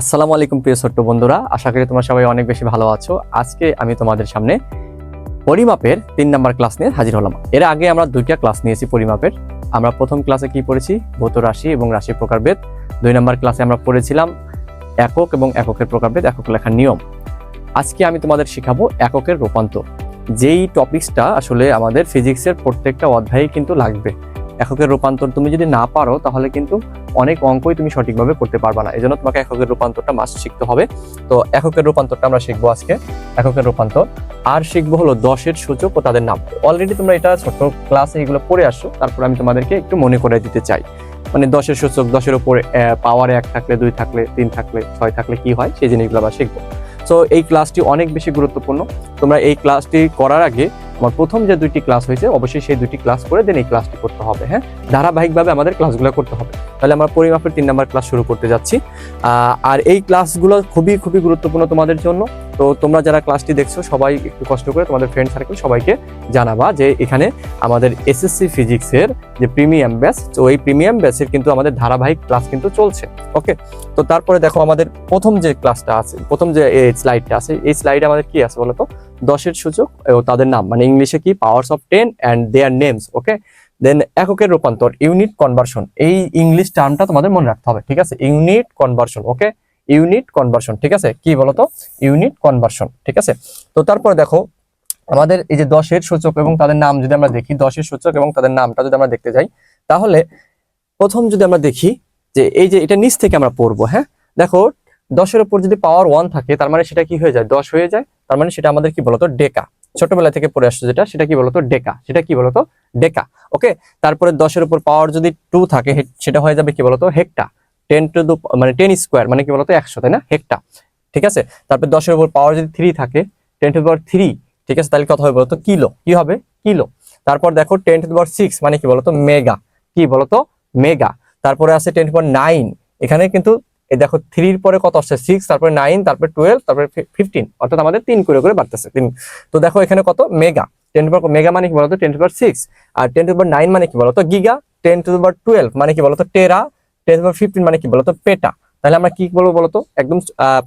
আসসালামু আলাইকুম প্রিয় ছোট্ট বন্ধুরা, আশা করি তোমরা সবাই অনেক বেশি ভালো আছো। আজকে আমি তোমাদের সামনে পরিমাপের তিন নাম্বার ক্লাস নিয়ে হাজির হলাম। এর আগে আমরা দুইটা ক্লাস নিয়েছি পরিমাপের। আমরা প্রথম ক্লাসে কি পড়েছি? ভৌত রাশি এবং রাশি প্রকারভেদ। দুই নাম্বার ক্লাসে আমরা পড়েছিলাম একক এবং এককের প্রকারভেদ, একক লেখার নিয়ম। আজকে আমি তোমাদের শেখাবো এককের রূপান্তর। যেই টপিকসটা আসলে আমাদের ফিজিক্সের প্রত্যেকটা অধ্যায়ে কিন্তু লাগবে। এককের রূপান্তর তুমি যদি না পারো, তাহলে কিন্তু অনেক অঙ্কই তুমি সঠিকভাবে করতে পারবা না। এজন্য তোমাকে এককের রূপান্তরটা মাস্ট শিখতে হবে। তো এককের রূপান্তরটা আমরা শিখব আজকে। এককের রূপান্তর। আর শিখব হলো দশের সূচক ও তাদের নাম। অলরেডি তোমরা এটা ছোট ক্লাসে এগুলো পড়ে আসছো, তারপর আমি তোমাদেরকে একটু মনে করে দিতে চাই। মানে দশের সূচক, দশের উপরে পাওয়ারে এক থাকলে, দুই থাকলে, তিন থাকলে, ছয় থাকলে কি হয়, সেই জিনিসগুলো আমরা শিখব। সো এই ক্লাসটি অনেক বেশি গুরুত্বপূর্ণ। তোমরা এই ক্লাসটি করার আগে আমার প্রথম যে দুইটি ক্লাস হয়েছে, অবশ্যই সেই দুইটি ক্লাস করে দেন এই ক্লাসটি করতে হবে হ্যাঁ? ধারাবাহিকভাবে আমাদের ক্লাসগুলো করতে হবে। তাহলে আমরা পরিমাপের তিন নাম্বার ক্লাস শুরু করতে যাচ্ছি। আর এই ক্লাসগুলো খুবই খুবই গুরুত্বপূর্ণ তোমাদের জন্য। তো তোমরা যারা ক্লাসটি দেখছ, সবাই একটু কষ্ট করে তোমাদের ফ্রেন্ড সার্কেল সবাইকে জানাবা যে এখানে আমাদের এসএসসি ফিজিক্সের যে প্রিমিয়াম ব্যাচ তো এই প্রিমিয়াম ব্যাচের কিন্তু আমাদের ধারাবাহিক ক্লাস কিন্তু চলছে ওকে তো তারপরে দেখো আমাদের প্রথম যে ক্লাসটা আছে, প্রথম যে স্লাইডটা আছে, এই স্লাইডে আমাদের কি আছে বলতো? দশের সূচক তাদের নাম মানে ইংলিশে কি? Powers of ten and their names okay then এককের রূপান্তর ইউনিট কনভার্সন এই ইংলিশ টার্মটা তোমাদের মনে রাখতে হবে, ঠিক আছে? Unit conversion okay unit conversion ঠিক আছে? কি বলতো? ইউনিট কনভার্সন ঠিক আছে? তো তারপরে দেখো, আমাদের এই যে দশের সূচক এবং তাদের নাম যদি আমরা দেখি, দশের সূচক এবং তাদের নামটা যদি আমরা দেখতে যাই, তাহলে প্রথম যদি আমরা দেখি যে এই যে এটা নিচ থেকে আমরা পড়ব হ্যাঁ? দেখো, দশের উপর যদি পাওয়ার ওয়ান থাকে, তার মানে সেটা কি হয়ে যায়? দশ হয়ে যায়। তার মানে সেটা আমাদের কি বলতো? ডেকা। ছোটবেলা থেকে পড়ে আসছে যেটা, সেটা কি বলতো? ডেকা। সেটা কি বলতো? ডেকা। ওকে? তারপরে দশের উপর পাওয়ার যদি টু থাকে সেটা হয়ে যাবে কি বলতো? হেক্টা টেন টু দু মানে টেন স্কোয়ার মানে কি বলতো? একশো, তাই না? হেক্টা ঠিক আছে? তারপর দশের উপর পাওয়ার যদি থ্রি থাকে টেন টু পাওয়ার থ্রি ঠিক আছে? তাহলে কত হবে বলতো? কিলো কি হবে? কিলো তারপর দেখো টেন টু পাওয়ার সিক্স মানে কি বলতো? মেগা কি বলতো? মেগা তারপরে আছে টেন টু পাওয়ার নাইন এখানে কিন্তু এই দেখো থ্রির পরে কত আসছে? সিক্স তারপরে নাইন তারপরে টুয়েলভ তারপরে ফিফটিন অর্থাৎ আমাদের তিন করে করে বাড়তেছে, তিন। তো দেখো এখানে কত? Mega ten to power mega মানে কি বলতো? টেন টু পাওয়ার সিক্স আর টেন টু পাওয়ার নাইন মানে কি বলতো? Giga ten to power twelve মানে কি বলতো? টেরা টেন টু পাওয়ার ফিফটিন মানে কি বলতো? পেটা তাহলে আমরা কি বলব বলতো? একদম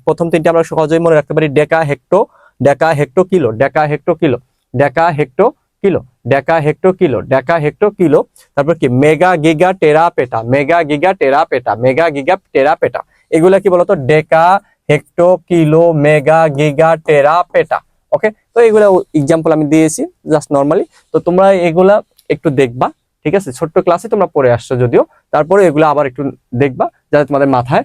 প্রথম তিনটে আমরা সহজেই মনে রাখতে পারি, deca hecto deca hecto kilo, deca hecto kilo, deca hecto kilo, deca hecto kilo, deca hecto kilo. তারপর কি? মেগা গিগা টেরা পেটা মেগা গিগা টেরা পেটা মেগা গিগা টেরা পেটা এগুলা কি বলতো? Deca, hecto, kilo, mega, giga, tera, peta. Okay তো এগুলা এক্সাম্পল আমি দিয়েছি জাস্ট নর্মালি তো তোমরা এগুলা একটু দেখবা, ঠিক আছে? ছোট্ট ক্লাসে তোমরা পড়ে আসছো যদিও। তারপরে এগুলো আবার একটু দেখবা, যাতে তোমাদের মাথায়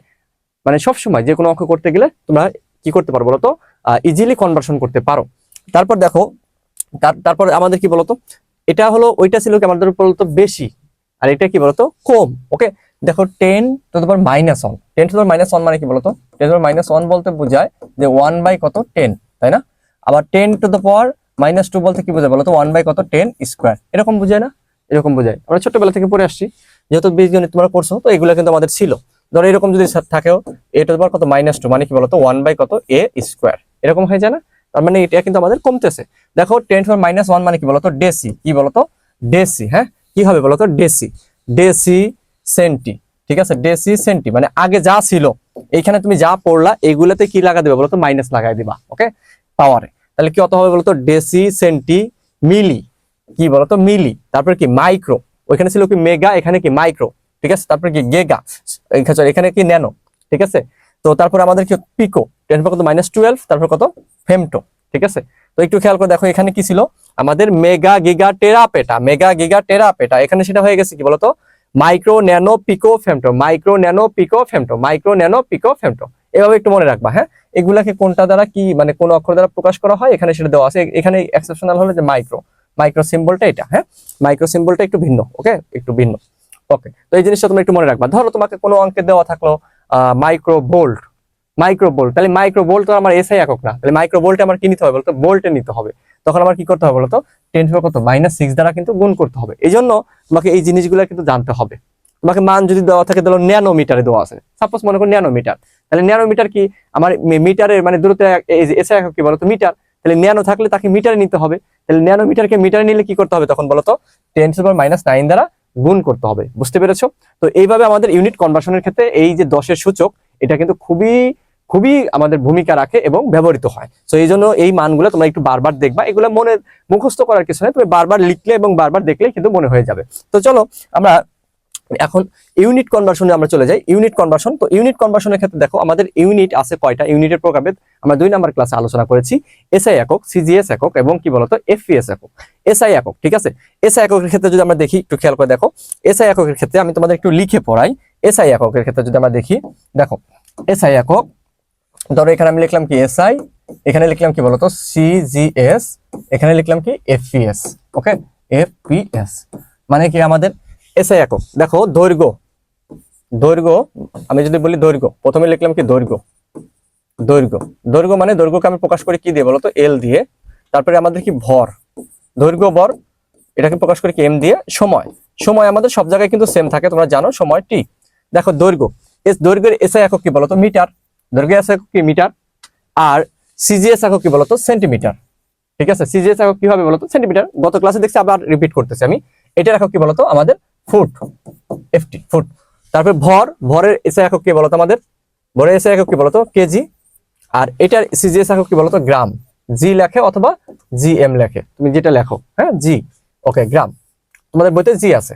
মানে সবসময় যে কোনো অঙ্ক করতে গেলে তোমরা কি করতে পারো বলতো? ইজিলি কনভার্সন করতে পারো। তারপর দেখো তারপর আমাদের কি বলতো? এটা হলো, ওইটা ছিল কি আমাদের বলতো বেশি, আর এটা কি বলতো? কম। ওকে দেখো টেন টু তোমার minus one ten to minus one মানে কি বলতো? টেন টু মাইনাস ওয়ান বলতে বোঝায় যে ওয়ান বাই কত টেন তাই না? আবার ten to the power minus two বলতে কি বোঝায় বলতো? ওয়ান বাই কত টেন স্কোয়ার এরকম বোঝায় না? এরকম বোঝায়। আমরা ছোটবেলা থেকে পড়ে আসছি। যেহেতু বীজগণিত তোমরা করছ, তো এগুলো কিন্তু আমাদের ছিল। ধরো এরকম যদি থাকেও এ টু পাওয়ার কত? মাইনাস টু মানে কি বলতো? ওয়ান বাই কত? এ স্কোয়ার এরকম হয়ে যায় না? তার মানে এটা কিন্তু আমাদের কমতেছে। দেখো টেন টু মাইনাস ওয়ান মানে কি বলতো? ডেসি কি বলতো? ডেসি হ্যাঁ? কি হবে বলতো? ডেসি ডেসি সেন্টি, ঠিক আছে? ডেসি সেন্টি মানে আগে যা ছিল, এইখানে তুমি যা পড়লা, এগুলাতে কি লাগা দিবা বলতো? মাইনাস লাগাই দিবা, ওকে? পাওয়ারে তাহলে কি অত হবে বলতো? Deci centi milli. কি বলতো? মিলি। তারপর কি? মাইক্রো। ওইখানে ছিল কি? মেগা, এখানে কি? মাইক্রো। ঠিক আছে? তারপর কি? গেগা। এখানে কি? ন্যানো। ঠিক আছে? তো তারপর আমাদের কি? পিকো। টেন কত? মাইনাস টুয়েলভ, তারপর কত? ফেমটো। ঠিক আছে? তো একটু খেয়াল করে দেখো, এখানে কি ছিল? আমাদের mega giga tera peta, mega giga tera peta. এখানে সেটা হয়ে গেছে কি বলতো? Micro nano pico femto micro nano pico femto micro nano pico femto এভাবে একটু মনে রাখবা হ্যাঁ? এগুলাকে কোনটা দ্বারা কি মানে কোন অক্ষর দ্বারা প্রকাশ করা হয়, এখানে সেটা দেওয়া আছে। এখানে এক্সেপশনাল হলো যে মাইক্রো মাইক্রো সিম্বলটা এটা হ্যাঁ? মাইক্রো সিম্বলটা একটু ভিন্ন ওকে একটু ভিন্ন। ওকে তো এই জিনিসটা তুমি একটু মনে রাখবা। ধরো তোমাকে কোনো অঙ্কে দেওয়া থাকল মাইক্রো ভোল্ট মাইক্রো ভোল্ট তাহলে মাইক্রো ভোল্ট তো আমার এসআই একক না। তাহলে মাইক্রো ভোল্টে আমার কি নিতে হবে বলতো? ভোল্টে নিতে হবে। তখন আমার কি করতে হবে বলতো? টেন টু কত? মাইনাস সিক্স দ্বারা কিন্তু গুণ করতে হবে। এই জন্য তোমাকে এই জিনিসগুলো কিন্তু জানতে হবে। তোমাকে মান যদি দেওয়া থাকে, ধরো ন্যানোমিটারে দেওয়া আছে। সাপোজ মনে করো ন্যানোমিটার। তাহলে ন্যানোমিটার কি? আমার মিটারের মানে দূরত্ব এসআই একক কি বলতো? মিটার। তাহলে ন্যানো থাকলে তাকে মিটারে নিতে হবে। তাহলে ন্যানোমিটারকে মিটারে নিলে কি করতে হবে তখন বলতো? টেন টু মাইনাস নাইন দ্বারা গুণ করতে হবে। বুঝতে পেরেছ? তো এইভাবে আমাদের ইউনিট কনভার্সনের ক্ষেত্রে এই যে দশের সূচক, এটা কিন্তু খুবই খুবই আমাদের ভূমিকা রাখে এবং ব্যবহৃত হয়। তো এই জন্য এই মানগুলো তোমরা একটু বারবার দেখবা। এগুলো মনে, মুখস্থ করার কিছু নয় তুমি বারবার লিখলে এবং বারবার দেখলে কিন্তু মনে হয়ে যাবে। তো চলো, আমরা এখন ইউনিট কনভার্সনে আমরা চলে যাই। ইউনিট কনভার্সন তো ইউনিট কনভার্সনের ক্ষেত্রে দেখো, আমাদের ইউনিট আছে কয়টা? ইউনিটের প্রকারভেদ আমরা দুই নাম্বার ক্লাসে আলোচনা করেছি। এসআই একক সিজিএস একক এবং কি বলতো? এফপিএস একক। এসআই একক, ঠিক আছে? এসআই এককের ক্ষেত্রে যদি আমরা দেখি, একটু খেয়াল করে দেখো। এসআই এককের ক্ষেত্রে আমি তোমাদের একটু লিখে পড়াই। এসআই এককের ক্ষেত্রে যদি আমরা দেখি, দেখো এসআই একক ধরো এখানে আমি লিখলাম কি এসআই এখানে লিখলাম কি বলতো? সিজিএস এখানে লিখলাম কি? এফপিএস ওকে এফপিএস মানে কি আমাদের এসআই একক। দেখো, দৈর্ঘ্য দৈর্ঘ্য, আমি যদি বলি দৈর্ঘ্য, প্রথমে লিখলাম কি দৈর্ঘ্য? দৈর্ঘ্য। দৈর্ঘ্য মানে দৈর্ঘ্যকে আমি প্রকাশ করি কি দিয়ে বলতো? এল দিয়ে। তারপরে আমাদের কি ভর? দৈর্ঘ্য, ভর, এটাকে প্রকাশ করি কি? এম দিয়ে। সময়। সময় আমাদের সব জায়গায় কিন্তু সেম থাকে, তোমরা জানো, সময় টি দেখো, দৈর্ঘ্য। এস, দৈর্ঘ্যের এসআই একক কি বলতো? মিটার দৈর্ঘ্য একক কি মিটার? আর সিজিএস একক কি বলতো? সেন্টিমিটার। ঠিক আছে? সিজিএস একক কি হবে বলতো? সেন্টিমিটার। গত ক্লাসে দেখছি, আবার রিপিট করতেছি আমি। এটার একক কি বলতো? আমাদের ফুট এফটি ফুট তারপর ভর, ভরের এসআই একক কি বলতো আমাদের? ভরের এসআই একক কি বলতো? কেজি। আর এটার সিজিএস একক কি বলতো? গ্রাম। জি লেখে অথবা জি এম লেখে। তুমি যেটা লেখো হ্যাঁ? জি ওকে গ্রাম। তোমাদের বইতে জি আছে।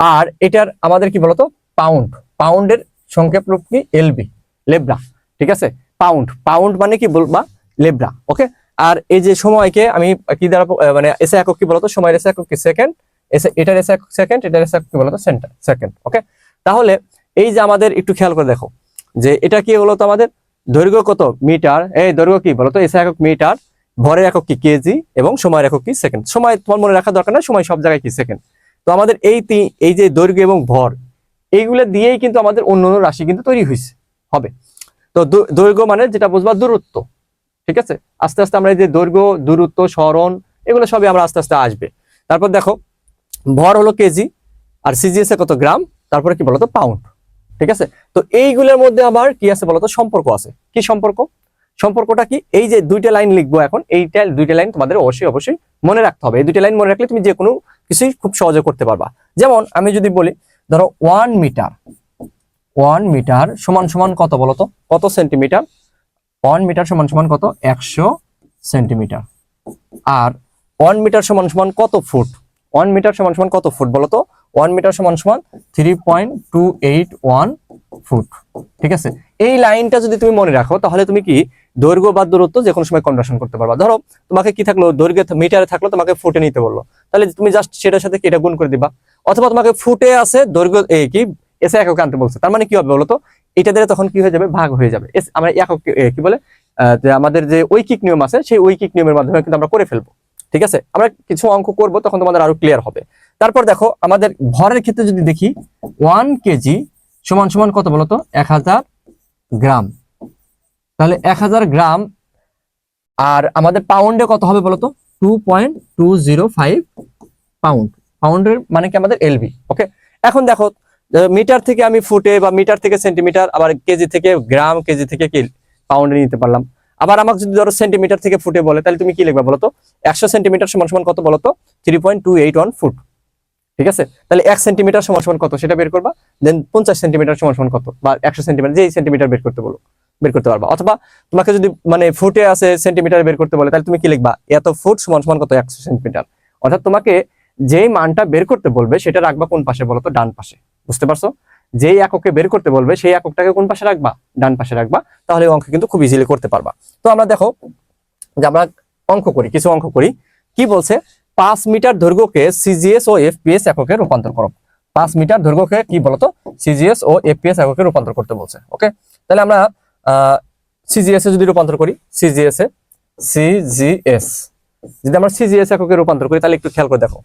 আর এটার আমাদের কি বলতো? পাউন্ড পাউন্ডের সংক্ষেপ রূপ কি? এলবি লেব্রা ঠিক আছে? পাউন্ড পাউন্ড মানে কি বলবা? লেব্রা ওকে আর এই যে সময়কে আমি কি দ্বারা মানে এসে একক কি বলতো? সময়ের এসে একক কি? সেকেন্ড এসে এটার এসে একক সেকেন্ড এটার এসে একক কি বলতো? সেকেন্ড ওকে তাহলে এই যে আমাদের একটু খেয়াল করে দেখো, যে এটা কি বলতো আমাদের? দৈর্ঘ্য কত? মিটার এই দৈর্ঘ্য কি বলতো? এসে একক মিটার ভরের একক কি? কেজি এবং সময়ের একক কি? সেকেন্ড সময় তোমার মনে রাখা দরকার না সময় সব জায়গায় কি? সেকেন্ড তো আমাদের এই এই যে দৈর্ঘ্য এবং ভর, এইগুলো দিয়েই কিন্তু আমাদের অন্য অন্য রাশি কিন্তু তৈরি হয়েছে হবে। তো দৈর্ঘ্য মানে যেটা বুঝবা দূরত্ব, ঠিক আছে? আস্তে আস্তে আমরা এই যে দৈর্ঘ্য, দূরত্ব, স্মরণ, এগুলো সবই আমরা আস্তে আস্তে আসবে। তারপর দেখো, ভর হলো কেজি, আর সিজিএস এ কত গ্রাম? তারপরে কি বলতো? পাউন্ড, ঠিক আছে? তো এইগুলোর মধ্যে আবার কি আছে বলতো? সম্পর্ক আছে। কি সম্পর্ক? সম্পর্কটা কি? এই যে দুইটা লাইন লিখব এখন, এইটা, দুইটা লাইন তোমাদের অবশ্যই অবশ্যই মনে রাখতে হবে। এই দুইটা লাইন মনে রাখলে তুমি যে কোনো কিছুই খুব সহজে করতে পারবা। যেমন আমি যদি বলি, ধরো ওয়ান মিটার ওয়ান মিটার সমান সমান কত বলতো কত সেন্টিমিটার? ওয়ান মিটার সমান সমান কত? একশো সেন্টিমিটার। আর ওয়ান মিটার সমান সমান কত ফুট? ওয়ান মিটার সমান সমান কত ফুট বলতো ওয়ান মিটার সমান সমান three point two eight one foot. ঠিক আছে? এই লাইনটা যদি তুমি মনে রাখো তাহলে তুমি কি দৈর্ঘ্য বা দূরত্ব যে কোনো সময় কনভার্সন করতে পারবা। ধরো তোমাকে কি থাকল? দৈর্ঘ্য মিটারে থাকল তোমাকে ফুটে নিতে বলল। তাহলে তুমি জাস্ট সেটার সাথে কি এটা গুণ করে দিবা? অথবা তোমাকে ফুটে আছে দৈর্ঘ্য এই কি এসে একক আনতে বলছে। তার মানে কি হবে বলতো? এটা দিয়ে তখন কি হয়ে যাবে? ভাগ হয়ে যাবে। আমরা একক কি বলে? যে আমাদের যে ঐকিক নিয়ম আছে, সেই ঐকিক নিয়মের মাধ্যমে কিন্তু আমরা করে ফেলব। ঠিক আছে? আমরা কিছু অঙ্ক করব, তখন তোমাদের আরও ক্লিয়ার হবে। তারপর দেখো, আমাদের ভরের ক্ষেত্রে যদি দেখি ওয়ান কেজি সমান সমান কত বলতো? এক হাজার গ্রাম। তাহলে এক হাজার গ্রাম, আর আমাদের পাউন্ডে কত হবে বলতো? Two point two zero five pound পাউন্ডের মানে কি আমাদের এলবি ওকে এখন দেখো মিটার থেকে আমি ফুটে বা মিটার থেকে সেন্টিমিটার, আবার কেজি থেকে গ্রাম, কেজি থেকে কি পাউন্ডে নিতে পারলাম। আবার আমাকে যদি ধরো সেন্টিমিটার থেকে ফুটে বলে, তাহলে তুমি কি লিখবে বলতো? একশো সেন্টিমিটার সমান সমান কত বলতো? Three point two eight one foot ঠিক আছে? তাহলে এক সেন্টিমিটার সমান সমান কত? সেটা বের করবা। দেন পঞ্চাশ সেন্টিমিটার সমান সমান কত? বা একশো সেন্টিমিটার, যেই সেন্টিমিটার বের করতে বলো, বের করতে পারবা। অথবা তোমাকে যদি মানে ফুটে আছে সেন্টিমিটার বের করতে বলে, তাহলে তুমি কি লিখবা? এত ফুট সমান সমান কত? একশো সেন্টিমিটার। অর্থাৎ তোমাকে যেই মানটা বের করতে বলবে, সেটা রাখবা কোন পাশে বলতো? ডান পাশে। বুঝতে পারছ? যেই এককে বের করতে বলবে, সেই এককটাকে কোন পাশে রাখবা? ডান পাশে রাখবা। তাহলে অঙ্ক কিন্তু খুব ইজিলি করতে পারবা। তো আমরা দেখো যে আমরা অঙ্ক করি, কিছু অঙ্ক করি। কি বলছে? পাঁচ মিটার দৈর্ঘ্যকে সিজিএস ও এফপিএস এককে রূপান্তর করো। পাঁচ মিটার দৈর্ঘ্যকে কি বলতো? সিজিএস ও এফপিএস এককে রূপান্তর করতে বলছে, ওকে? তাহলে আমরা সিজিএস এ যদি রূপান্তর করি সিজিএস এ সিজিএস যদি আমরা সিজিএস এককে রূপান্তর করি, তাহলে একটু খেয়াল করে দেখো।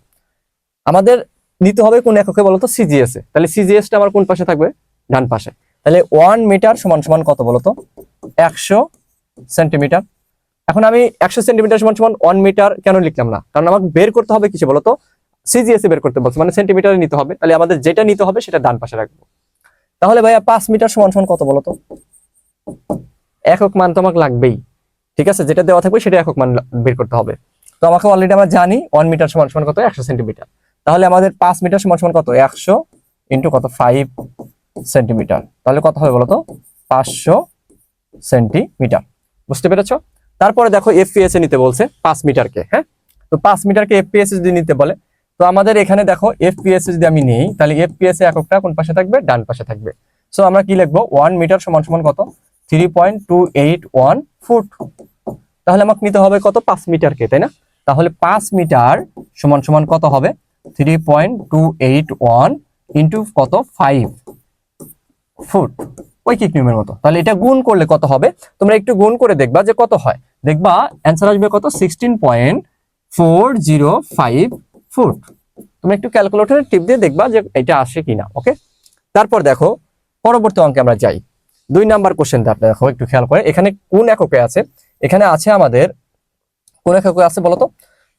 আমাদের নিতে হবে কোন এককে বলতো সিজিএস এ। তাহলে সিজিএস টা আমার কোন পাশে থাকবে? ডান পাশে। তাহলে ওয়ান মিটার সমান সমান কত বলতো? একশো সেন্টিমিটার। এখন আমি একশো সেন্টিমিটার সমান সমান ওয়ান মিটার কেন লিখলাম না? কারণ আমাকে বের করতে হবে কিছু বলতো? সিজিএস এ বের করতে বলছে। মানে সেন্টিমিটারে নিতে হবে। তাহলে আমাদের যেটা নিতে হবে সেটা ডান পাশে রাখব। তাহলে ভাইয়া পাঁচ মিটার সমান সমান কত বলতো? একক মান তো আমাকে লাগবেই। ঠিক আছে? যেটা দেওয়া থাকবে সেটা একক মান বের করতে হবে। তো আমাকে অলরেডি আমরা জানি ওয়ান মিটার সমান সমান কত? একশো সেন্টিমিটার। তাহলে আমাদের পাঁচ মিটার সমান সমান কত? একশো ইন্টু কত? Five centimetre. তাহলে কত হবে বলতো? পাঁচশো সেন্টিমিটার। বুঝতে পেরেছ? তারপরে দেখো এফপিএস এ নিতে বলছে পাঁচ মিটারকে হ্যাঁ? তো পাঁচ মিটারকে এফপিএস যদি নিতে বলে, তো আমাদের এখানে দেখো এফপিএস যদি আমি নিই, তাহলে এফপিএস এককটা কোন পাশে থাকবে? ডান পাশে থাকবে। সো আমরা কি লিখব? ওয়ান মিটার সমান সমান কত? Three point two eight one foot তাহলে আমাকে নিতে হবে কত? পাঁচ মিটারকে, তাই না? তাহলে পাঁচ মিটার সমান সমান কত হবে? Three point two eight one into কত? ফাইভ ফুট ঐকিক নিয়মের মতো। তাহলে এটা গুণ করলে কত হবে? তোমরা একটু গুণ করে দেখবা যে কত হয়। দেখবা অ্যান্সার আসবে কত? Sixteen point four zero five foot তুমি একটু ক্যালকুলেটরের টিপ দিয়ে দেখবা যে এটা আসে কিনা ওকে তারপর দেখো, পরবর্তী অঙ্কে আমরা যাই। দুই নাম্বার কোশ্চেনটা দেখো, একটু খেয়াল করে। এখানে কোন এককে আছে? এখানে আছে আমাদের, কোন এককে আছে বলতো?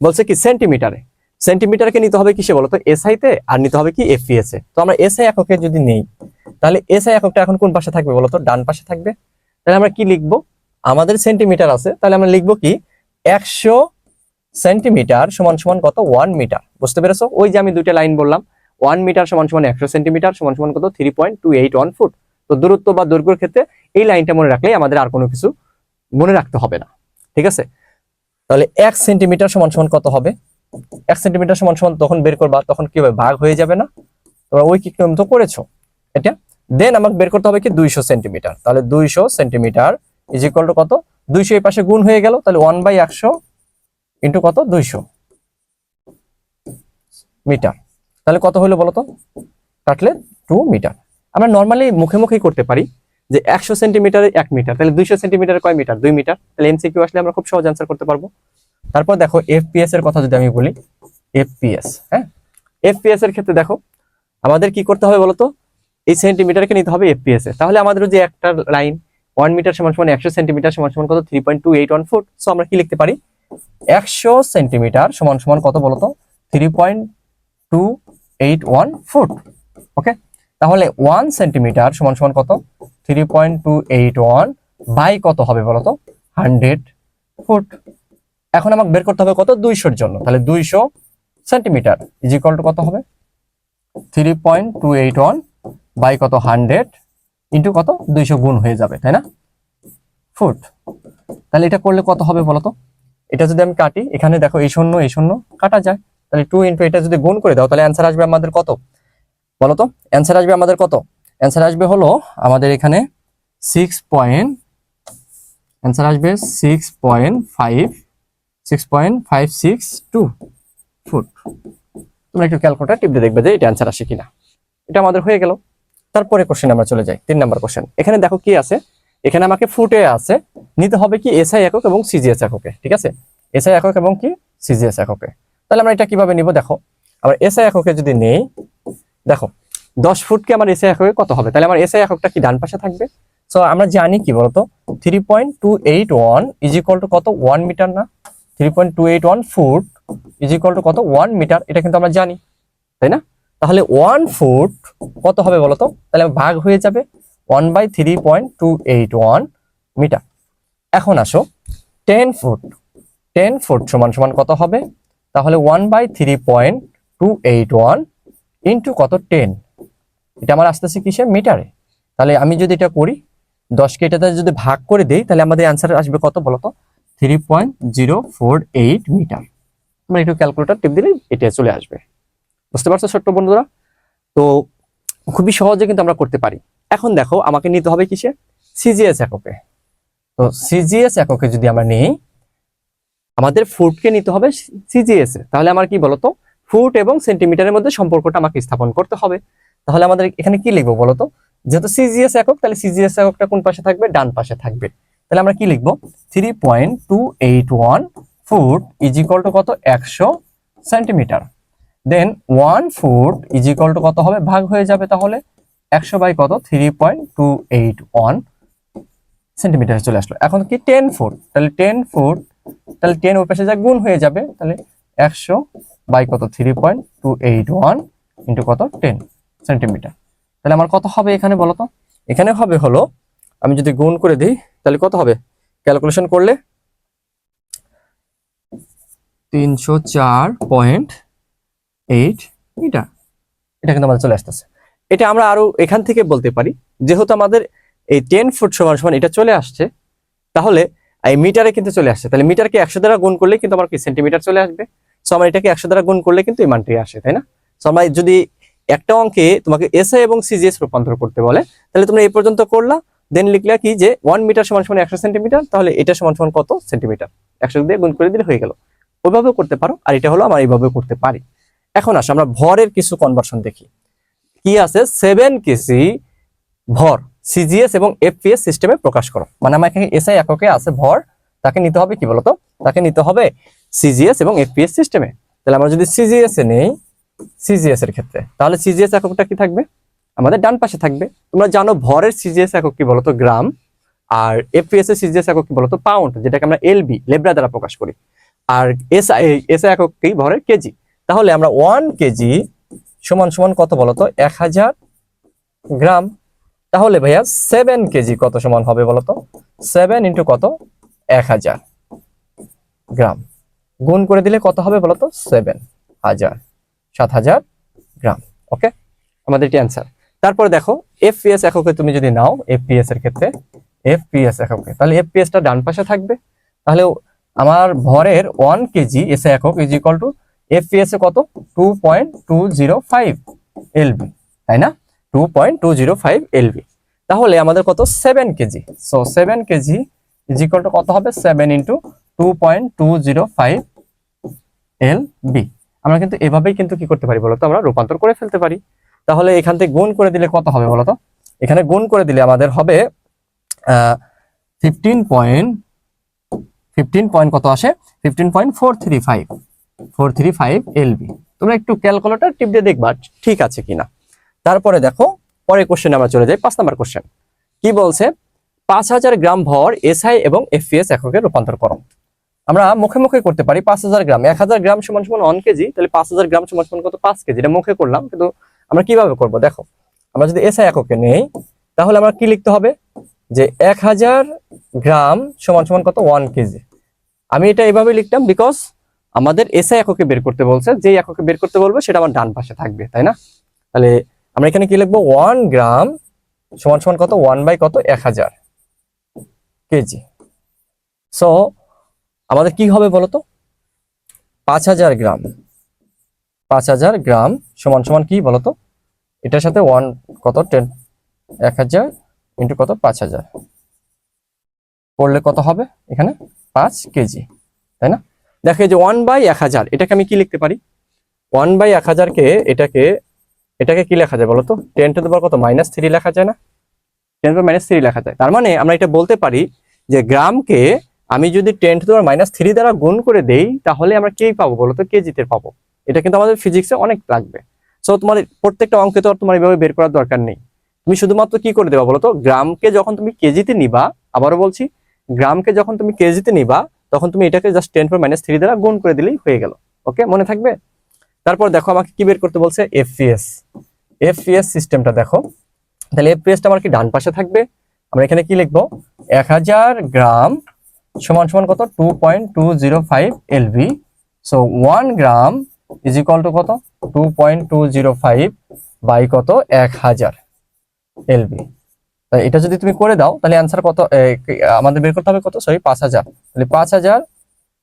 বলছে কি সেন্টিমিটারে সেন্টিমিটারকে নিতে হবে কিসে বলতো? এসআই তে, আর নিতে হবে কি এফপিএস এ। তো আমরা এসআই এককে যদি নেই, তাহলে এসআই এককটা এখন কোন পাশে থাকবে বলতো? ডান পাশে থাকবে। তাহলে আমরা কি লিখব? আমাদের সেন্টিমিটার আছে, তাহলে আমরা লিখব কি? একশো সেন্টিমিটার সমান সমান কত? One metre. বুঝতে পেরেছ? ওই যে আমি দুইটা লাইন বললাম, ওয়ান মিটার সমান সমান একশো সেন্টিমিটার সমান সমান কত? Three point two eight one foot তো দূরত্ব বা দৈর্ঘ্যের ক্ষেত্রে এই লাইনটা মনে রাখলেই আমাদের আর কোনো কিছু মনে রাখতে হবে না। ঠিক আছে? তাহলে এক সেন্টিমিটার সমান সমান কত হবে? এক সেন্টিমিটার সমান সমান তখন বের করবা, তখন কি হবে ভাগ হয়ে যাবে না? তোমরা ওই কি নিয়ম তো করেছ। এটা? দেন আমাকে বের করতে হবে কি? দুইশো সেন্টিমিটার তাহলে দুইশো সেন্টিমিটার ইজ ইকুয়াল টু কত? দুইশো এই পাশে গুণ হয়ে গেল, তাহলে ওয়ান বাই একশো ইন্টু কত? দুইশো মিটার তাহলে কত হলো বলো তো কাটলে টু মিটার আমরা নর্মালি মুখে মুখেই করতে পারি যে একশো সেন্টিমিটারে এক মিটার তাহলে দুইশো সেন্টিমিটার কয় মিটার দুই মিটার তাহলে এমসিকিউ আসলে আমরা খুব সহজ অ্যান্সার করতে পারব। তারপর দেখো এফপিএস এর কথা যদি আমি বলি এফপিএস হ্যাঁ? এফপিএস এর ক্ষেত্রে দেখো, আমাদের কি করতে হবে বলতো? এই সেন্টিমিটারকে নিতে হবে এফপিএস এ। তাহলে আমাদের যে একটা লাইন ওয়ান মিটার সমান সমান একশো সেন্টিমিটার সমান সমান কত? Three point two eight one foot so আমরা কি লিখতে পারি? একশো সেন্টিমিটার সমান সমান কত বলতো? Three point two eight one foot okay তাহলে ওয়ান সেন্টিমিটার সমান সমান কত? Three point two eight one by কত হবে বলতো? হান্ড্রেড ফুট এখন আমাকে বের করতে হবে কত? দুইশোর জন্য। তাহলে দুইশো সেন্টিমিটার। ইজ ইকুয়াল টু কত হবে? Three point two eight one by কত? হান্ড্রেড ইন্টু কত? দুইশো গুণ হয়ে যাবে, তাই না? ফুট তাহলে এটা করলে কত হবে বলতো এটা যদি আমি কাটি, এখানে দেখো এই শূন্য এই শূন্য, কাটা যায়। তাহলে টু ইন্টু এটা যদি গুণ করে দাও, তাহলে অ্যান্সার আসবে আমাদের কত? বলতো অ্যান্সার আসবে আমাদের কত? অ্যান্সার আসবে হলো আমাদের এখানে সিক্স পয়েন্ট অ্যান্সার আসবে six point five six point five six two foot তোমরা একটু ক্যালকুলেটার টিপে দেখবে যে এটা অ্যান্সার আসে কিনা। এটা আমাদের হয়ে গেল। তারপরে কোশ্চেন আমরা চলে যাই। তিন নাম্বার কোশ্চেন এখানে দেখো কি আছে? এখানে আমাকে ফুটে আছে। নিতে হবে কি এসআই একক এবং সিজিএস এককে, ঠিক আছে? এসআই একক এবং কি? সিজিএস এককে। তাহলে আমরা এটা কীভাবে নিব? দেখো। আমরা এসআই এককে যদি নেই, দেখো, দশ ফুটকে আমার এসআই এককে কত হবে? তাহলে আমার এসআই এককটা কি ডান পাশে থাকবে? সো আমরা জানি কি বলতো? Three point two eight one is equal to কত? ওয়ান মিটার না? Three point two eight one foot is equal to কত? ওয়ান মিটার এটা কিন্তু আমরা জানি, তাই না? তাহলে ওয়ান ফুট কত হবে বলতো? তাহলে ভাগ হয়ে যাবে one by three point two eight one metre এখন আসো টেন ফুট টেন ফুট সমান সমান কত হবে? তাহলে one by three point two eight one into কত? টেন এটা আমার আসতেছে কিসে? মিটারে তাহলে আমি যদি এটা করি দশকে এটাতে যদি ভাগ করে দিই, তাহলে আমাদের অ্যান্সার আসবে কত বলতো? Three point zero four eight metre আমরা একটু ক্যালকুলেটার টিপ দিলেই এটা চলে আসবে। বুঝতে পারছ, ছোট্ট বন্ধুরা? তো খুবই সহজে কিন্তু আমরা করতে পারি। এখন দেখো, আমাকে নিতে হবে কিসে? সিজিএস এককে। তো সিজিএস এককে যদি আমরা নিই, আমাদের ফুটকে নিতে হবে সিজিএস এ। তাহলে আমার কি বলতো? ফুট এবং সেন্টিমিটারের মধ্যে সম্পর্কটা আমাকে স্থাপন করতে হবে। তাহলে আমাদের এখানে কি লিখব বলতো? যেহেতু সিজিএস একক, তাহলে সিজিএস এককটা কোন পাশে থাকবে? ডান পাশে থাকবে। তাহলে আমরা কি লিখব? Three point two eight one foot is to কত? একশো centimetre then one foot is to কত হবে? ভাগ হয়ে যাবে তাহলে একশো বাই কত? Three point two eight one centimetre চলে আসলো। এখন কি? টেন ফুট তাহলে টেন ফুট তাহলে টেন ওই পাশে যা গুণ হয়ে যাবে, তাহলে একশো বাই কত? Three point two eight one into কত? টেন সেন্টিমিটার তাহলে আমার কত হবে এখানে বলো তো এখানে হবে হলো, আমি যদি গুণ করে দিই, তাহলে কত হবে? ক্যালকুলেশন করলে? তিনশো চার পয়েন্ট এইট মিটার। এটা কিন্তু আমাদের চলে আসতেছে। এটা আমরা আরও এখান থেকে বলতে পারি। যেহেতু আমাদের এই টেন ফুট সমান সমান এটা চলে আসছে, তাহলে এই মিটারে কিন্তু চলে আসছে। তাহলে মিটারকে একশো দ্বারা গুণ করলে কিন্তু আমার কি সেন্টিমিটার চলে আসবে? সো আমার এটাকে একশো দ্বারা গুণ করলে কিন্তু এই মানটি আসে, তাই না? সো আমরা যদি একটা অঙ্কে তোমাকে এসআই এবং সিজিএস রূপান্তর করতে বলে, তাহলে তোমরা এই পর্যন্ত করলা। দেন লিখলা কি যে ওয়ান মিটার সমান সমান একশো সেন্টিমিটার তাহলে এটা সমান সমান কত? সেন্টিমিটার একশো দিয়ে গুণ করে দিলে হয়ে গেল। ওইভাবেও করতে পারো, আর এটা হলো আমার এইভাবে করতে পারি। এখন আসো, আমরা ভরের কিছু কনভার্সন দেখি। কি আছে? সেভেন কেজি ভর সিজিএস এবং এফপিএস সিস্টেমে প্রকাশ করো। মানে আমার এখানে এসআই এককে আছে ভর, তাকে নিতে হবে কি বলতো? তাকে নিতে হবে সিজিএস এবং এফপিএস সিস্টেমে তাহলে আমরা যদি সিজিএস এ নেই সিজিএস এর ক্ষেত্রে, তাহলে সিজিএস এককটা কি থাকবে? আমাদের ডান পাশে থাকবে। তোমরা জানো ভরের সিজিএস একক কি বলতো? গ্রাম। আর এফপিএস এর সিজিএস একক কি বলতো? পাউন্ড, যেটাকে আমরা এলবি, লেব্রা দ্বারা প্রকাশ করি। আর এসআই এসআই একক কি? ভরের কেজি। তাহলে আমরা ওয়ান কেজি সমান সমান কত বলতো? এক হাজার গ্রাম। তাহলে ভাইয়া সেভেন কেজি কত সমান হবে বলতো? সেভেন ইন্টু কত? এক হাজার গ্রাম। গুণ করে দিলে কত হবে বলতো? সেভেন হাজার, সাত হাজার গ্রাম। ওকে? আমাদের এটি অ্যান্সার। তারপরে দেখো এফপিএস এককে তুমি যদি নাও এফপিএস এর ক্ষেত্রে এফপিএস এককে, তাহলে এফপিএস টা ডান পাশে থাকবে। তাহলে আমার ভরের ওয়ান কেজি এসে একক ইজ ইকাল টু এফপিএস এ কত? Two point two zero five LB তাই না? Two point two zero five LB তাহলে আমাদের কত? Seven KG so seven KG is equal to কত হবে? Seven into two point two zero five L B আমরা কিন্তু এভাবেই কিন্তু কি করতে পারি বলতো? আমরা রূপান্তর করে ফেলতে পারি। তাহলে এখান থেকে গুণ করে দিলে কত হবে বলতো? এখানে গুণ করে দিলে আমাদের হবে ফিফটিন পয়েন্ট ফিফটিন পয়েন্ট কত আসে? Fifteen point four three five four three five LB তোমরা একটু ক্যালকুলেটর টিপ দিয়ে দেখবা ঠিক আছে কিনা। তারপরে দেখো, পরের কোশ্চেন আমরা চলে যাই, পাঁচ নাম্বার কোশ্চেন কি বলছে? পাঁচ হাজার গ্রাম ভর এসআই এবং এফপিএস এককে রূপান্তর করো। আমরা মুখে মুখে করতে পারি পাঁচ হাজার গ্রাম। এক হাজার গ্রাম সমান সমান ওয়ান কেজি, তাহলে পাঁচ হাজার গ্রাম সমান সমান কত? পাঁচ কেজি। এটা মুখে করলাম, কিন্তু আমরা কীভাবে করব? দেখো, আমরা যদি এসআই এককে নেই, তাহলে আমরা কি লিখতে হবে? যে এক হাজার গ্রাম সমান সমান কত? One KG. আমি এটা এভাবে লিখতাম বিকজ আমাদের এসআই এককে বের করতে বলছে, যেই এককে বের করতে বলবে, সেটা আমার ডান পাশে থাকবে, তাই না? তাহলে আমরা এখানে কি লিখব? ওয়ান গ্রাম সমান সমান কত? ওয়ান বাই কত? এক হাজার কেজি। সো আমাদের কি হবে বলতো? পাঁচ হাজার গ্রাম। পাঁচ হাজার গ্রাম সমান সমান কি বলতো? এটার সাথে ওয়ান কত? টেন এক হাজার ইন্টু কত? পাঁচ হাজার। করলে কত হবে এখানে? পাঁচ কেজি, তাই না? দেখে যে ওয়ান বাই এক হাজার, এটাকে আমি কি লিখতে পারি? ওয়ান বাই এক হাজারকে এটাকে এটাকে কি লেখা যায় বলতো? টেন টু কত? মাইনাস থ্রি লেখা যায় না? টেন টু মাইনাস থ্রি লেখা যায়। তার মানে আমরা এটা বলতে পারি যে গ্রামকে আমি যদি টেন টু মাইনাস থ্রি দ্বারা গুণ করে দেই, তাহলে আমরা কি পাবো বলতো? কেজিতে পাবো। এটা কিন্তু আমাদের ফিজিক্সে অনেক লাগবে। সো তোমার প্রত্যেকটা অঙ্কে তো তোমার এভাবে বের করার দরকার নেই। তুমি শুধুমাত্র কি করে দেবা বলো তো গ্রামকে যখন তুমি কেজিতে নিবা, আবারও বলছি, গ্রামকে যখন তুমি কেজিতে নিবা, তখন তুমি এটাকে just ten four minus three দ্বারা গুণ করে দিলেই হয়ে গেল। ওকে মনে থাকবে? তারপর দেখো আমাকে কি বের করতে বলছে? এফপিএস এফপিএস সিস্টেমটা দেখো। তাহলে এফপিএসটা আমার কি ডান পাশে থাকবে? আমরা এখানে কি লিখব? এক হাজার গ্রাম সমান সমান কত? Two point two zero five LB so one gram is equal to কত? Two point two zero five by কত? এক হাজার এটা যদি তুমি করে দাও, তাহলে অ্যান্সার কত? আমাদের বের করতে হবে কত? সরি পাঁচ হাজার। তাহলে পাঁচ হাজার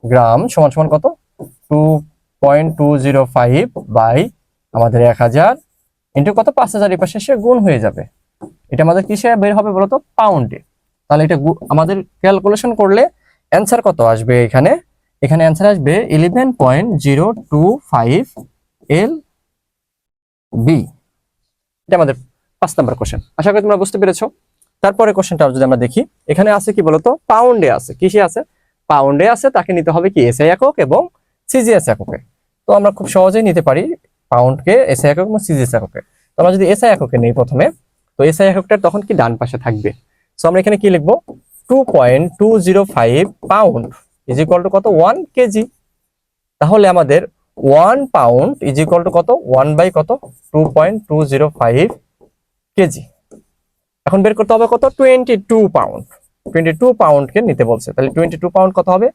গ্রাম সমান সমান কত? Two point two zero five by আমাদের এক হাজার ইন্টু কত? পাঁচ হাজার। এই পাশে সে গুণ হয়ে যাবে। এটা আমাদের কিসে বের হবে বলতো? পাউন্ডে তাহলে এটা আমাদের ক্যালকুলেশন করলে অ্যান্সার কত আসবে এখানে? এখানে অ্যান্সার আসবে eleven point zero two five L B এটা আমাদের পাঁচ নাম্বার কোশ্চেন আশা করি তোমরা বুঝতে পেরেছ। তারপরে কোশ্চেনটা যদি আমরা দেখি, এখানে আছে কি বলতো? পাউন্ডে আছে। কিসে আছে? পাউন্ডে আছে। তাকে নিতে হবে কি? এসআই একক এবং সিজিএস এককে। তো আমরা খুব সহজেই নিতে পারি পাউন্ডকে এসআই একক এবং সিজিএস এককে। তো আমরা যদি এসআই এককে নেই প্রথমে, তো এসআই এককটা তখন কি ডান পাশে থাকবে? সো আমরা এখানে কি লিখব? Two point two zero five pound is equal to কত? ওয়ান কেজি তাহলে আমাদের one pound is equal to কত? ওয়ান বাই কত? Two point two zero five KG এখন বের করতে হবে কত? Twenty two pound twenty two পাউন্ডকে নিতে বলছে। তাহলে টোয়েন্টি টু পাউন্ড কত হবে?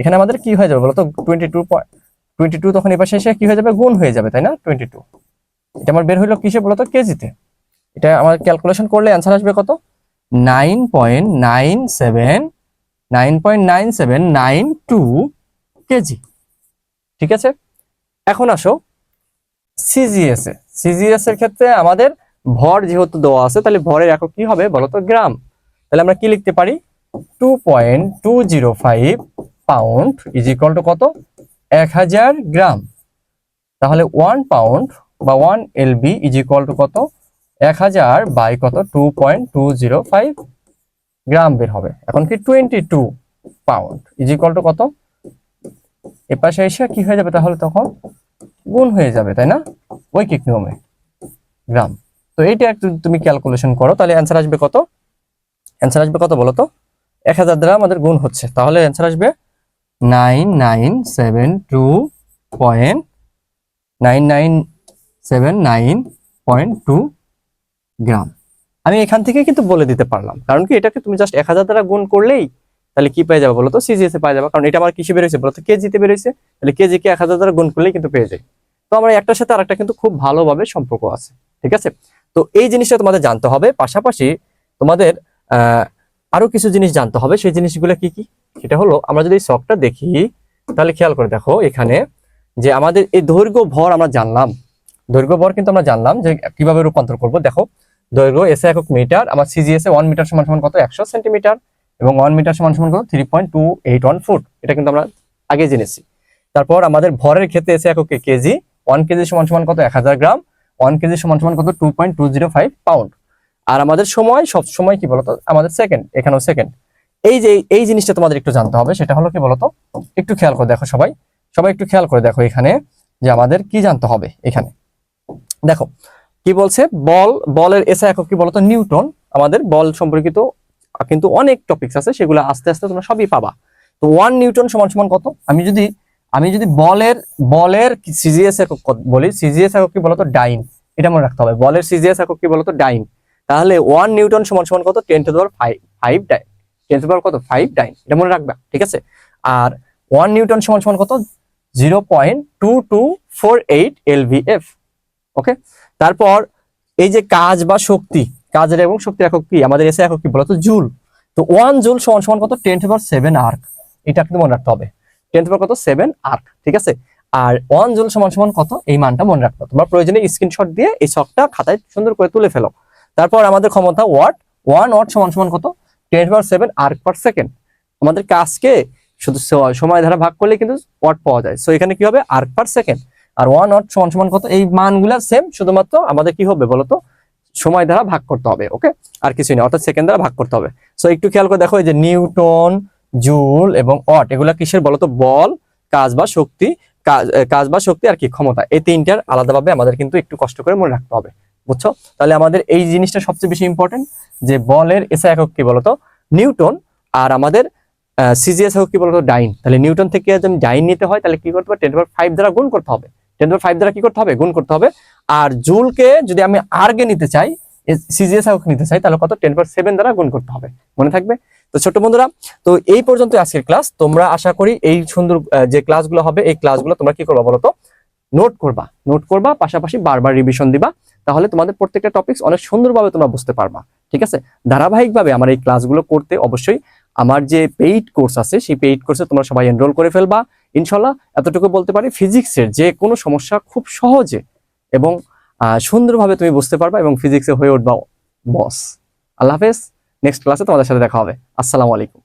এখানে আমাদের কি হয়ে যাবে বলতো? টোয়েন্টি টু টোয়েন্টি টু তখন এবার শেষে কি হয়ে যাবে? গুণ হয়ে যাবে, তাই না? টোয়েন্টি টু এটা আমার বের হইল কিসে বলতো? কেজিতে এটা আমার ক্যালকুলেশন করলে অ্যান্সার আসবে কত? Nine point nine seven nine point nine seven nine two KG. ঠিক আছে? এখন আসো সিজিএস এ। সিজিএস এর ক্ষেত্রে আমাদের ভর যেহেতু দেওয়া আছে, তাহলে ভরের একক কি হবে বলতো গ্রাম। তাহলে আমরা কি লিখতে পারি? Two point two zero five pound is equal to কত? এক হাজার গ্রাম। তাহলে ওয়ান পাউন্ড বা one LB is equal to কত? এক হাজার বাই কত? Two point two zero five gram বের হবে। এখন কি twenty two pound is equal to কত? এপাশে এসে কি হয়ে যাবে তাহলে তখন? গুণ হয়ে যাবে, তাই না? ঐকিক নিয়মে গ্রাম। তো এইটা একটু তুমি ক্যালকুলেশন করো, তাহলে অ্যান্সার আসবে কত? অ্যান্সার আসবে কত বলো তো? এক হাজার দ্বারা আমাদের গুণ হচ্ছে। তাহলে অ্যান্সার আসবে nine nine seven two point nine nine seven nine point two gram. আমি এখান থেকে কিন্তু বলে দিতে পারলাম। কারণ কি এটাকে তুমি জাস্ট এক হাজার দ্বারা গুণ করলেই তাহলে কি পেয়ে যাবে বলো তো? সিজিএসে পেয়ে যাবে। কারণ এটা আমার কিসে বেরোয়েছে বলো তো কেজিতে বেরোয়েছে তাহলে কেজিকে এক হাজার দ্বারা গুণ করলেই কিন্তু পেয়ে যাই তো আমার একটার সাথে আরেকটা কিন্তু খুব ভালোভাবে সম্পর্ক আছে। ঠিক আছে? তো এই জিনিসটা তোমাদের জানতে হবে। পাশাপাশি তোমাদের আরও কিছু জিনিস জানতে হবে। সেই জিনিসগুলো কি কি? সেটা হলো, আমরা যদি শখটা দেখি, তাহলে খেয়াল করে দেখো এখানে যে আমাদের এই দৈর্ঘ্য ভর আমরা জানলাম। দৈর্ঘ্য ভর কিন্তু আমরা জানলাম যে কীভাবে রূপান্তর করব। দেখো দৈর্ঘ্য এসে একক মিটার আমার সিজিএস ওয়ান মিটার সমান সমান কত? একশো সেন্টিমিটার এবং ওয়ান মিটার সমান সমান কত? Three point two eight one foot এটা কিন্তু আমরা আগে জেনেছি। তারপর আমাদের ভরের ক্ষেত্রে এসে এককে কেজি ওয়ান কেজি সমান সমান কত? এক হাজার গ্রাম। ওয়ান কেজি সমান সমান কত? Two point two zero five pound আর আমাদের সময়, সব সময় কি বলতো? আমাদের সেকেন্ড এখানেও সেকেন্ড এই যে, এই জিনিসটা তোমাদের একটু জানতে হবে, সেটা হলো কি বলতো? একটু খেয়াল করে দেখো সবাই। সবাই একটু খেয়াল করে দেখো এখানে যে আমাদের কি জানতে হবে এখানে। দেখো কি বলছে? বল, বলের এসা একক কি বলতো? নিউটন। আমাদের বল সম্পর্কিত কিন্তু অনেক টপিকস আছে, সেগুলো আস্তে আস্তে তোমরা সবই পাবা। তো ওয়ান নিউটন সমান সমান কত? আমি যদি আমি যদি বলের বলের সিজিএস একক বলি সিজিএস একক কি বলতো? ডাইন। এটা মনে রাখতে হবে। বলের সিজিএস একক কি বলতো? ডাইন। তাহলে ওয়ান নিউটন সমান সমান কত? Ten to power five five dyne ten to power কত? ফাইভ ডাইন এটা মনে রাখবা, ঠিক আছে? আর ওয়ান নিউটন সমান সমান কত? Zero point two two four eight LBF okay তারপর এই যে কাজ বা শক্তি, কাজের এবং শক্তির একক কি? আমাদের এসে একক কি বলতো? জুল। তো ওয়ান জুল সমান সমান কত? টেন টু সেভেন আর্ক এটা কিন্তু মনে রাখতে হবে। টেন টু কত? সেভেন আর্ক ঠিক আছে? আর ওয়ান জুল সমান সমান কত? এই মানটা মনে রাখতে হবে। তোমরা প্রয়োজনে স্ক্রিনশট দিয়ে এই ছকটা খাতায় সুন্দর করে তুলে ফেলো। তারপর আমাদের ক্ষমতা ওয়াট ওয়ান ওয়াট সমান সমান কত? Ten power seven erg per second আমাদের কাজকে শুধু সময় ধারা ভাগ করলে কিন্তু ওয়াট পাওয়া যায়। সো এখানে কি হবে? আর্ক পার সেকেন্ড আর ওয়ান ওয়াট সমান সমান কত? এই মানগুলা সেম শুধুমাত্র আমাদের কি হবে বলতো? সময় দ্বারা ভাগ করতে হবে ওকে আর কিছুই না অর্থাৎ সেকেন্ড দ্বারা ভাগ করতে হবে। সো একটু খেয়াল করে দেখো, এই যে নিউটন, জুল এবং অট এগুলা কিসের বলতো? বল, কাজ বা শক্তি, কাজ বা শক্তি আর কি, ক্ষমতা। এই তিনটার আলাদাভাবে আমাদের কিন্তু একটু কষ্ট করে মনে রাখতে হবে, বুঝছ? তাহলে আমাদের এই জিনিসটা সবচেয়ে বেশি ইম্পর্টেন্ট যে বলের এসা একক কি বলতো? নিউটন আর আমাদের সিজিএস একক কি বলতো? ডাইন। তাহলে নিউটন থেকে যদি ডাইন নিতে হয়, তাহলে কি করতে হবে? টেন পাওয়ার ফাইভ দ্বারা গুণ করতে হবে। টেন পাওয়ার ফাইভ দ্বারা কি করতে হবে? গুণ করতে হবে। আর জুলকে যদি আমি আর্গে নিতে চাই সিজিএস নিতে চাই, তাহলে কত? টেন পাওয়ার সেভেন দ্বারা গুণ করতে হবে। মনে থাকবে? তো ছোট বন্ধুরা, তো এই পর্যন্ত আজকের ক্লাস তোমরা আশা করি এই সুন্দর যে ক্লাসগুলো হবে, এই ক্লাসগুলো তোমরা কি করবা বলতো? নোট করবা। নোট করবা, পাশাপাশি বারবার রিভিশন দিবা। তাহলে তোমাদের প্রত্যেকটা টপিকস অনেক সুন্দরভাবে তোমরা বুঝতে পারবা। ঠিক আছে? ধারাবাহিকভাবে আমার এই ক্লাসগুলো করতে অবশ্যই আমার যে পেইড কোর্স আছে, সেই পেইড কোর্সে তোমরা সবাই এনরোল করে ফেলবা। ইনশাল্লাহ এতটুকু বলতে পারি ফিজিক্সের যে কোনো সমস্যা খুব সহজে এবং সুন্দরভাবে তুমি বুঝতে পারবা এবং ফিজিক্সে হয়ে উঠবা বস আল্লাহ হাফেজ নেক্সট ক্লাসে তোমাদের সাথে দেখা হবে। আসসালামু আলাইকুম।